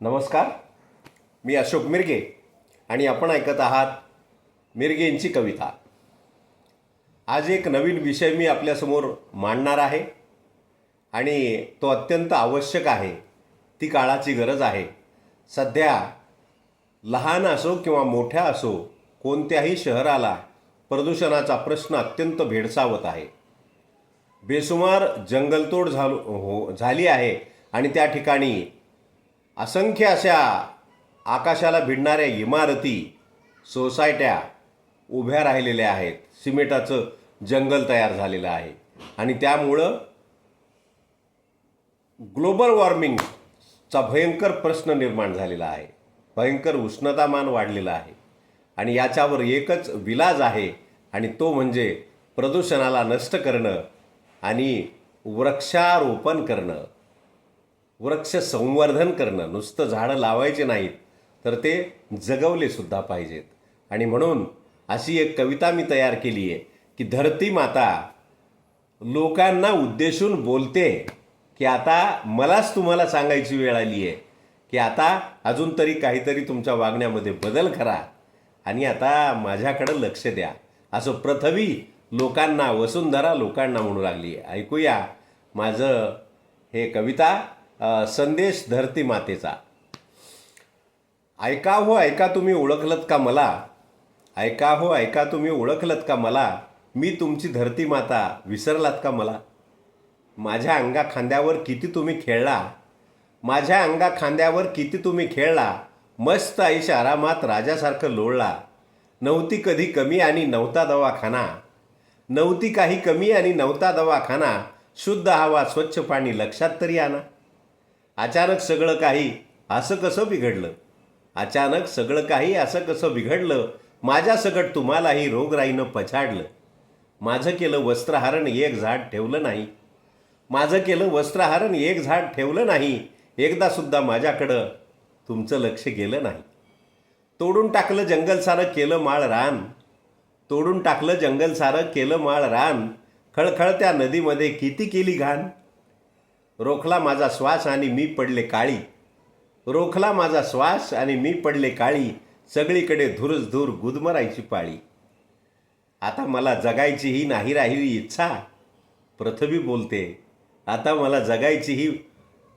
नमस्कार. मी अशोक मिरगे आणि आपण ऐकत आहात मिरगेंची कविता. आज एक नवीन विषय मी आपल्यासमोर मांडणार आहे आणि तो अत्यंत आवश्यक आहे. ती काळाची गरज आहे. सध्या लहान असो किंवा मोठ्या असो कोणत्याही शहराला प्रदूषणाचा प्रश्न अत्यंत भेडसावत आहे. बेसुमार जंगलतोड झालो हो झाली आहे आणि त्या ठिकाणी असंख्य अशा आकाशाला भिडणाऱ्या इमारती सोसायट्या उभ्या राहिलेल्या आहेत. सिमेंटाचं जंगल तयार झालेलं आहे. आणि त्यामुळं ग्लोबल वॉर्मिंगचा भयंकर प्रश्न निर्माण झालेला आहे. भयंकर उष्णतामान वाढलेलं आहे. आणि याच्यावर एकच विलाज आहे. आणि तो म्हणजे प्रदूषणाला नष्ट करणं आणि वृक्षारोपण करणं. वृक्ष संवर्धन करणं नुसतं झाडं लावायचे नाहीत तर ते जगवले सुद्धा पाहिजेत. आणि म्हणून अशी एक कविता मी तयार केली आहे की धरती माता लोकांना उद्देशून बोलते की आता मलाच तुम्हाला सांगायची वेळ आली आहे की आता अजून तरी काहीतरी तुमच्या वागण्यामध्ये बदल करा आणि आता माझ्याकडं लक्ष द्या. असं प्रथवी लोकांना वसुंधरा लोकांना म्हणू लागली आहे. ऐकूया माझं हे कविता. संदेश धरती मातेचा. ऐका हो ऐका तुम्ही ओळखलत का मला? ऐका हो ऐका तुम्ही ओळखलत का मला? मी तुमची धरती माता विसरलात का मला? माझ्या अंगा खांद्यावर किती तुम्ही खेळला? माझ्या अंगा खांद्यावर किती तुम्ही खेळला? मस्त आईश आरामात राजासारखं लोळला. नव्हती कधी कमी आणि नव्हता दवाखाना. नव्हती काही कमी आणि नव्हता दवाखाना. शुद्ध हवा स्वच्छ पाणी लक्षात तरी आणा. अचानक सगळं काही असं कसं बिघडलं? अचानक सगळं काही असं कसं बिघडलं? माझ्या सगट तुम्हालाही रोगराईनं पछाडलं. माझं केलं वस्त्रहरण एक झाड ठेवलं नाही. माझं केलं वस्त्रहरण एक झाड ठेवलं नाही. एकदा सुद्धा माझ्याकडं तुमचं लक्ष गेलं नाही. तोडून टाकलं जंगल सारं केलं माळ रान. तोडून टाकलं जंगल सारं केलं माळ रान. खळखळत्या नदीमध्ये किती केली घाण? रोखला माझा श्वास आणि मी पडले काळी. रोखला माझा श्वास आणि मी पडले काळी. सगळीकडे धुरच धूर गुदमरायची पाळी. आता मला जगायची ही नाही राहिली इच्छा. पृथ्वी बोलते आता मला जगायची ही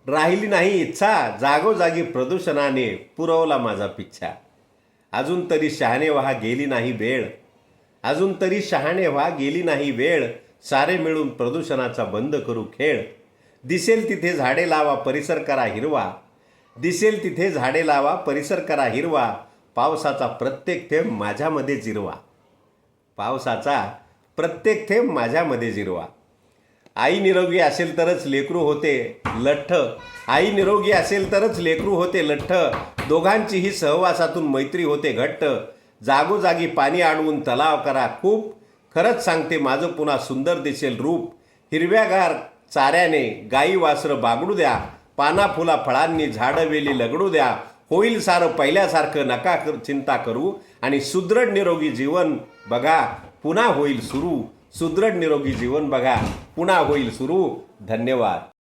राहिली नाही इच्छा. जागोजागी प्रदूषणाने पुरवला माझा पिच्छा. अजून तरी शहाणे व्हा गेली नाही वेळ. अजून तरी शहाणे व्हा गेली नाही वेळ. सारे मिळून प्रदूषणाचा बंद करू खेळ. दिसेल तिथे झाडे लावा परिसर करा हिरवा. दिसेल तिथे झाडे लावा परिसर करा हिरवा. पावसाचा प्रत्येक थेंब माझ्यामध्ये जिरवा. पावसाचा प्रत्येक थेंब माझ्यामध्ये जिरवा. आई निरोगी असेल तरच लेकरू होते लठ्ठ. आई निरोगी असेल तरच लेकरू होते लठ्ठ. दोघांचीही सहवासातून मैत्री होते घट्ट. जागोजागी पाणी अडवून तलाव करा खूप. खरंच सांगते माझं पुन्हा सुंदर दिसेल रूप. हिरव्यागार चाऱ्याने गाई वासरं बागडू द्या पाना फुला फळांनी झाडं वेली लगडू द्या होईल सारं पहिल्यासारखं नका कर- चिंता करू आणि सुदृढ निरोगी जीवन बघा पुन्हा होईल सुरू. सुदृढ निरोगी जीवन बघा पुन्हा होईल सुरू. धन्यवाद.